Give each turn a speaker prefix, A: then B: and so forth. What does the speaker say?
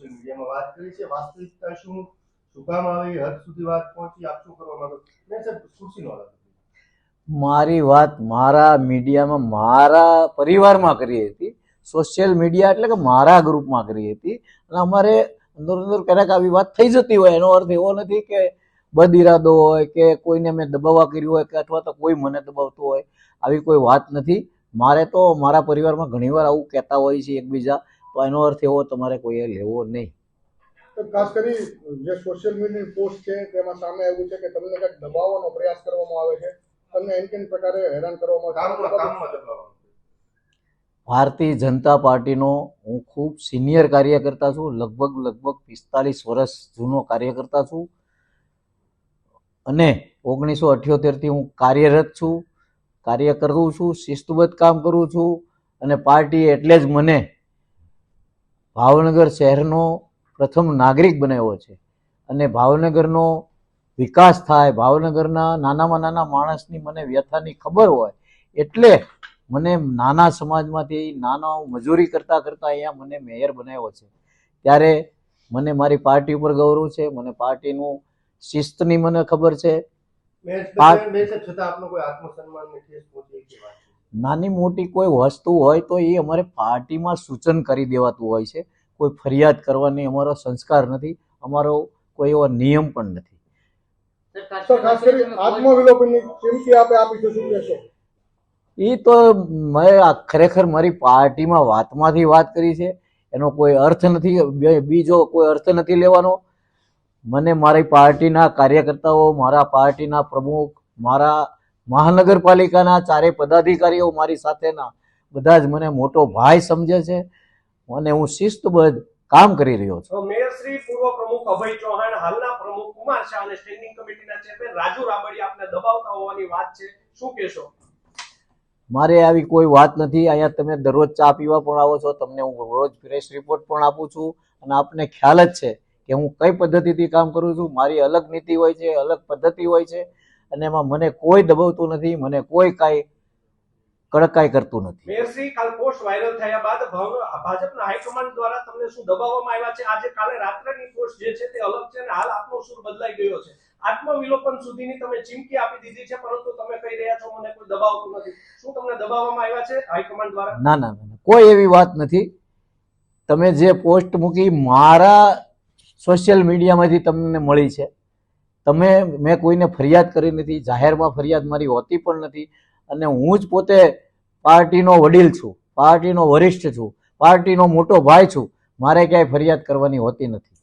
A: Social મીડિયામાં વાત કરી છે, વાસ્તવિકતા શું શું આવી હદ સુધી વાત પહોંચી, આપ શું કરવા માંગો? મેં સાહેબ ખુરશીનો
B: મારી વાત મારા મીડિયામાં મારા પરિવારમાં કરી હતી. સોશિયલ મીડિયા એટલે કે મારા ગ્રુપમાં કરી હતી. અને અમારે અંદર અંદર ક્યારેક આવી વાત થઈ જતી હોય, એનો અર્થ એવો નથી કે બદ ઇરાદો હોય કે કોઈને મેં દબાવવા કર્યું હોય કે અથવા તો કોઈ મને દબાવતું હોય. આવી કોઈ વાત નથી. મારે તો મારા પરિવારમાં ઘણીવાર આવું કહેતા હોય છે એકબીજા તો એનો અર્થ એવો તમારે કોઈએ લેવો નહીં.
C: ખાસ કરી જે સોશિયલ મીડિયાની પોસ્ટ છે તેમાં સામે આવ્યું છે કે તમને કંઈક દબાવવાનો પ્રયાસ કરવામાં આવે છે તમને એન કેન પ્રકારે હેરાન કરવામાં આવે
B: ભારતીય જનતા પાર્ટીનો હું ખૂબ સિનિયર કાર્યકર્તા છું લગભગ લગભગ પિસ્તાલીસ વર્ષ જૂનો કાર્યકર્તા છું. અને ઓગણીસો અઠ્યોતેરથી હું કાર્યરત છું કાર્ય કરું છું શિસ્તબદ્ધ કામ કરું છું અને પાર્ટી એટલે જ મને ભાવનગર શહેરનો પ્રથમ નાગરિક બનાવ્યો છે. અને ભાવનગરનો વિકાસ થાય ભાવનગરના નાનામાં નાના માણસની મને વ્યથાની ખબર હોય એટલે મને નાના સમાજમાંથી નાના મજૂરી કરતાં કરતાં અહીંયા મને મેયર બનાવ્યો છે. ત્યારે મને મારી પાર્ટી ઉપર ગૌરવ છે મને પાર્ટીનું શિસ્તની મને ખબર છે. નાની મોટી કોઈ વસ્તુ હોય તો એ અમારે પાર્ટીમાં સૂચન કરી દેવાતું હોય છે. કોઈ ફરિયાદ કરવાની અમારો સંસ્કાર નથી અમારો કોઈ એવો નિયમ પણ નથી. એ તો મેં આ ખરેખર મારી પાર્ટીમાં વાતમાંથી વાત કરી છે એનો કોઈ અર્થ નથી બે- બીજો કોઈ અર્થ નથી લેવાનો. મને મારી પાર્ટીના કાર્યકર્તાઓ મારા પાર્ટીના પ્રમુખ મારા મહાનગરપાલિકાના ચારે પદાધિકારીઓ મારી સાથેના બધા જ મને મોટો ભાઈ સમજે છે. અને હું શિસ્તબદ્ધ કામ કરી રહ્યો છું.
D: મેયર શ્રી પૂર્વ પ્રમુખ અભય ચૌહાણ હાલના પ્રમુખ કુમાર શાહ અને સ્ટેન્ડિંગ કમિટીના ચેરમેન રાજુ રાબડી આપને દબાવતા હોવાની વાત છે. શું કહેશો?
B: મારે આવી કોઈ વાત નથી. અહીંયા તમે દરરોજ ચા પીવા પણ આવો છો. તમને હું રોજ ફ્રેશ રિપોર્ટ પણ આપું છું. અને આપને ખ્યાલ જ છે કે હું કઈ પદ્ધતિથી કામ કરું છું. મારી અલગ નીતિ હોય છે અલગ પદ્ધતિ હોય છે. અને એમાં મને કોઈ દબાવતું નથી. મને કોઈ કાંઈ કડકાઈ કરતું નથી.
D: મેરસી કાલ પોસ્ટ વાયરલ થયા બાદ ભાજપના હાઈકમાન્ડ દ્વારા તમને શું દબાવવામાં આવ્યા છે? આજે કાલે રાત્રેની પોસ્ટ જે છે તે અલગ છે અને હાલ આપનો સુર બદલાઈ ગયો છે. આત્મવિલોપન સુધીની તમે ચીમકી આપી દીધી છે પરંતુ તમે કહી રહ્યા છો મને કોઈ દબાવતું નથી. શું તમને દબાવવામાં આવ્યા છે હાઈકમાન્ડ દ્વારા?
B: ના ના ના. કોઈ એવી વાત નથી. તમે જે પોસ્ટ મૂકી મારા સોશિયલ મીડિયામાંથી તમને મળી છે. તમે મેં કોઈને ફરિયાદ કરી નથી જાહેરમાં ફરિયાદ મારી હોતી પણ નથી. અને હું જ પોતે પાર્ટીનો વડીલ છું, પાર્ટીનો વરિષ્ઠ છું, પાર્ટીનો મોટો ભાઈ છું. મારે ક્યાંય ફરિયાદ કરવાની હોતી નથી.